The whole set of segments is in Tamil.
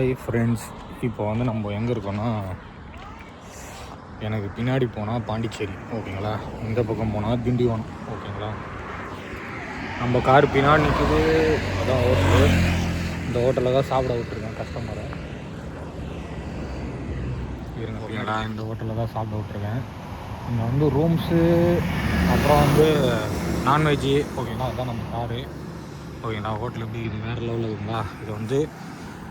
ஹாய் ஃப்ரெண்ட்ஸ் இப்போ வந்து நம்ம எங்கே இருக்கோம்னா எனக்கு பின்னாடி போனால் பாண்டிச்சேரி ஓகேங்களா? இந்த பக்கம் போனால் திண்டிவனம் ஓகேங்களா? நம்ம கார் பின்னாடி நிற்கிது அதான் ஹோட்டலு இந்த ஹோட்டலில் தான் சாப்பிட விட்டுருக்கேன் கஸ்டமரை இருங்க ஓகேங்களா? இந்த ஹோட்டலில் தான் சாப்பிட விட்டுருக்கேன். இங்கே வந்து ரூம்ஸு அப்புறம் வந்து நான்வெஜ்ஜு ஓகேங்களா? அதுதான் நம்ம காரு ஓகேங்களா? ஹோட்டல் எப்படி இது வேறு லெவலில் இருக்குங்களா? இது வந்து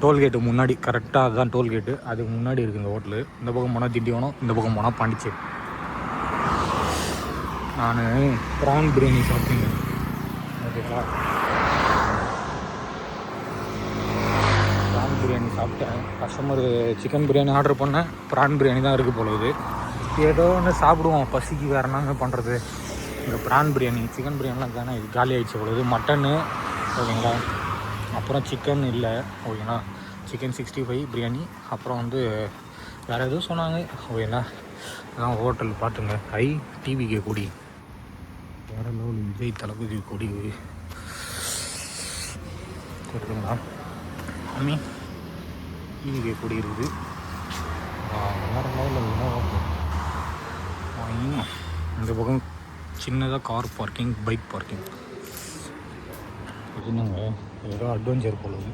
டோல்கேட்டு முன்னாடி கரெக்டாக அதுதான் டோல்கேட்டு. அதுக்கு முன்னாடி இருக்குது இந்த ஹோட்டலு. இந்த பக்கம் போனால் திண்டிவனம் இந்த பக்கம் போனால் பாண்டிச்சேரி. நான் ப்ரான் பிரியாணி சாப்பிட்டேங்க. ஓகேங்களா ப்ரான் பிரியாணி சாப்பிட்டேன். கஸ்டமர் சிக்கன் பிரியாணி ஆர்டர் பண்ணேன். ப்ரான் பிரியாணி தான் இருக்குது போல இது. ஏதோ ஒன்று சாப்பிடுவோம். பசிக்கு வேறு என்னங்க பண்ணுறது இந்த ப்ரான் பிரியாணி சிக்கன் பிரியாணிலாம் தானே இது காலி ஆகிடுச்சு போல இது. மட்டனு ஓகேங்களா? அப்புறம் சிக்கன் இல்லை ஓகேங்களா சிக்கன் சிக்ஸ்டி ஃபைவ் பிரியாணி. அப்புறம் வந்து வேறு எதுவும் சொன்னாங்க. ஓகேங்களா அதான் ஹோட்டல் பார்த்துங்க ஐ டிவிக்கு கொடி. வேறு லெவல் விஜய் தளபதி கொடி. கொடுத்துங்களா அம்மி டிவிக்கு கொடி இருக்குது. வேறு லெவலில் இந்த பக்கம் சின்னதாக கார் பார்க்கிங் பைக் பார்க்கிங் என்னங்க? ஏதோ அட்வென்ச்சர் இது.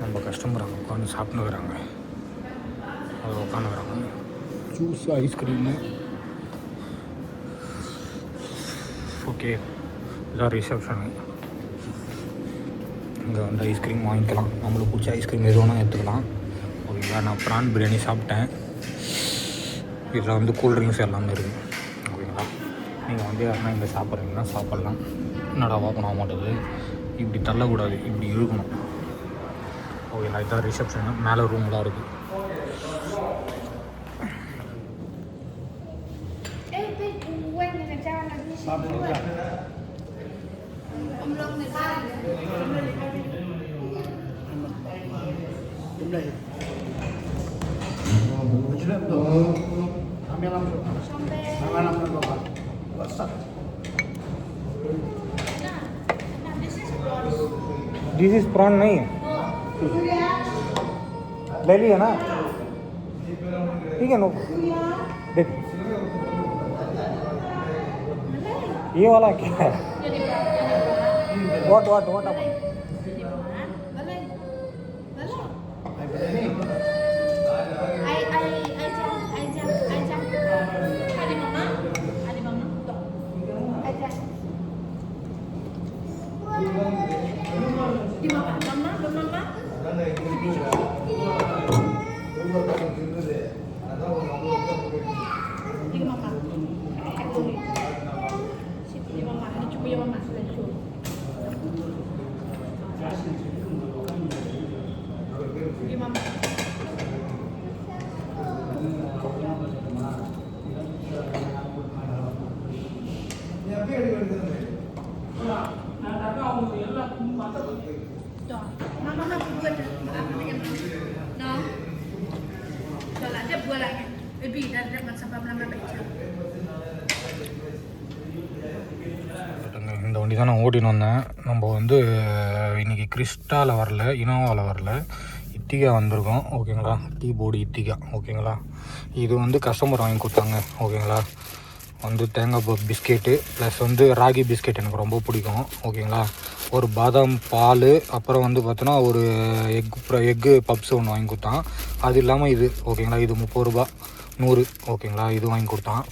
நம்ம கஸ்டமர் அங்கே உட்காந்து சாப்பிட்டுக்கிறாங்க அதில் உட்காந்துக்கிறாங்க ஜூஸ் ஐஸ்கிரீமு ஓகே இதான் ரிசப்ஷனு இங்கே வந்து ஐஸ்கிரீம் வாங்கிக்கலாம். நம்மளுக்கு பிடிச்ச ஐஸ்கிரீம் எது வேணால் எடுத்துக்கலாம். ஓகேங்களா? நான் ப்ரான் பிரியாணி சாப்பிட்டேன். இதில் வந்து கூல்ட்ரிங்க்ஸ் எல்லாமே இருக்குது ஓகேங்களா? நீங்கள் வந்து யாருன்னா இங்கே சாப்பிட்றீங்கன்னா சாப்பிட்லாம். என்னடா வாக்கணும் ஆக மாட்டேது இப்படி தள்ளக்கூடாது. இப்படி இழுக்கணும் ஓகேங்களா? இதுதான் ரிசப்ஷனு மேலே ரூம்லாம் இருக்குது Ê, दिस इज़ प्रॉन नहीं है डेली है ना ठीक है नो देख ये वाला क्या है वॉट वॉट वॉट अब 있는데 안 하고 나무 이거 봐봐. 이거 봐. 이거 주고 이거 봐. 이거 봐. 야, 빨리 빨리 빨리. 나 나가 오늘 연락 좀 받아 볼게. Baby, dah dah अपना lama बैठा இந்த வண்டி தான் நான் ஓட்டின்னு வந்தேன். நம்ம வந்து இன்னைக்கு கிறிஸ்டாவில் வரல இனோவாவில் வரல. இட்டிகா வந்திருக்கோம் ஓகேங்களா? டீ போர்டு இட்டிகா ஓகேங்களா? இது வந்து கஸ்டமர் வாங்கி கொடுத்தாங்க ஓகேங்களா? வந்து தேங்காய் ப- பிஸ்கெட்டு ப்ளஸ் வந்து ராகி பிஸ்கெட் எனக்கு ரொம்ப பிடிக்கும் ஓகேங்களா? ஒரு பாதாம் பால் அப்புறம் வந்து பார்த்தோன்னா ஒரு எக் எக்கு பப்ஸ் ஒன்று வாங்கி கொடுத்தான். அது இல்லாமல் இது ஓகேங்களா? இது முப்பது ரூபா. நூறு ஓகேங்களா? இது வாங்கி கொடுத்தான்.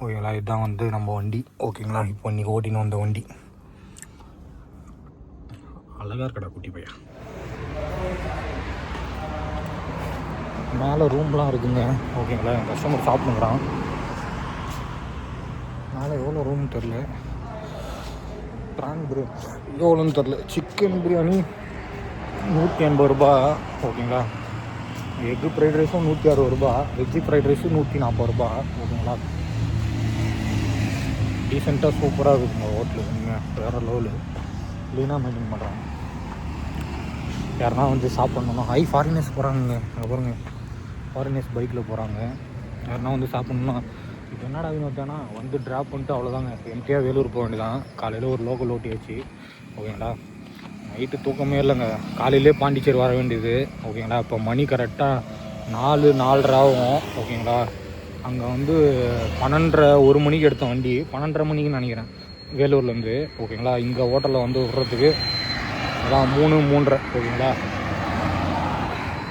ஓகேங்களா? இதுதான் வந்து நம்ம வண்டி. ஓகேங்களா? இப்போ இன்றைக்கி ஓட்டின்னு வந்த வண்டி. அழகாக இருக்கடா குட்டி பையன் மேலே ரூம்லாம் இருக்குங்க. ஓகேங்களா? என் கஸ்டமர் சாப்பிடுங்கிறான். மேலே எவ்வளோ ரூம் தெரில ப்ரான் பிரியாணி. எவ்வளோன்னு தெரில சிக்கன் பிரியாணி நூற்றி எண்பது ரூபா ஓகேங்களா? எக்கு ஃப்ரைட் ரைஸும் நூற்றி அறுபது ரூபா வெஜ்ஜு ஃப்ரைட் ரைஸும் நூற்றி நாற்பது ரூபா ஓகேங்களா டீசெண்டாக சூப்பராக இருக்குங்க ஹோட்டலு வேறு லெவலு க்ளீனாக மெயின்டைன் பண்ணுறாங்க யாருனா வந்து சாப்பிட்ணுன்னா ஹை ஃபாரினர்ஸ் போகிறாங்க அங்கே பாருங்க. ஃபாரினர்ஸ் பைக்கில் போகிறாங்க யாருன்னா வந்து சாப்பிட்ணுன்னா இப்போ என்னடா வினோத்தானா வந்து ட்ராப் பண்ணிட்டு அவ்வளோதாங்க எம்டியாக வேலூர் போக வேண்டியதான் காலையில் ஒரு லோக்கல் ஓட்டி வச்சு ஓகேங்களா? நைட்டு தூக்கமே இல்லைங்க. காலையிலே பாண்டிச்சேரி வர வேண்டியது. ஓகேங்களா? இப்போ மணி கரெக்டாக நாலு நாலரை ஆகும். ஓகேங்களா? அங்கே வந்து பன்னெண்டரை ஒரு மணிக்கு எடுத்த வண்டி. பன்னெண்டரை மணிக்கு நினைக்கிறேன். வேலூர்லேருந்து. ஓகேங்களா? இங்கே ஹோட்டலில் வந்து விட்றதுக்கு அதான் மூணு மூன்றரை. ஓகேங்களா?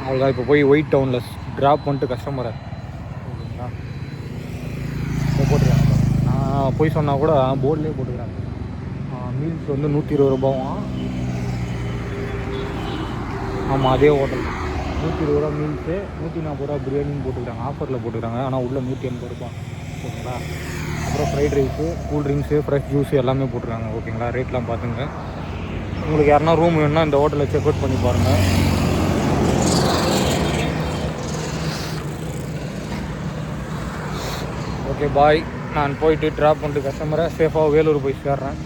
அவ்வளோதான் இப்போ போய் ஒயிட் டவுனில் ட்ராப் பண்ணிட்டு கஸ்டமரை ஓகேங்களா? இப்போ போட்டுருக்காங்க நான் போய் சொன்னால் கூட போர்ட்லேயே போட்டுக்கிறாங்க. மீல்ஸ் வந்து நூற்றி இருபது ரூபாவும். ஆமாம் அதே ஹோட்டல் நூற்றி இருபது ரூபா மீல்ஸு நூற்றி நாற்பது ரூபா பிரியாணின்னு போட்டுக்கிறாங்க ஆஃபரில் போட்டுக்கிறாங்க ஆனால் உள்ளே நூற்றி எண்பது ரூபா. ஓகேங்களா? அப்புறம் fried rice cool drinks fresh juice எல்லாமே போட்டுருக்காங்க ஓகேங்களா? ரேட்லாம் பார்த்துங்க உங்களுக்கு யாருன்னா ரூம் வேணுன்னா இந்த ஹோட்டலில் செக் அவுட் பண்ணி பாருங்கள் ஓகே பாய் நான் போயிட்டு ட்ராப் பண்ணிட்டு கஸ்டமரை சேஃபாக வேலூர் போய் சேர்றேன்.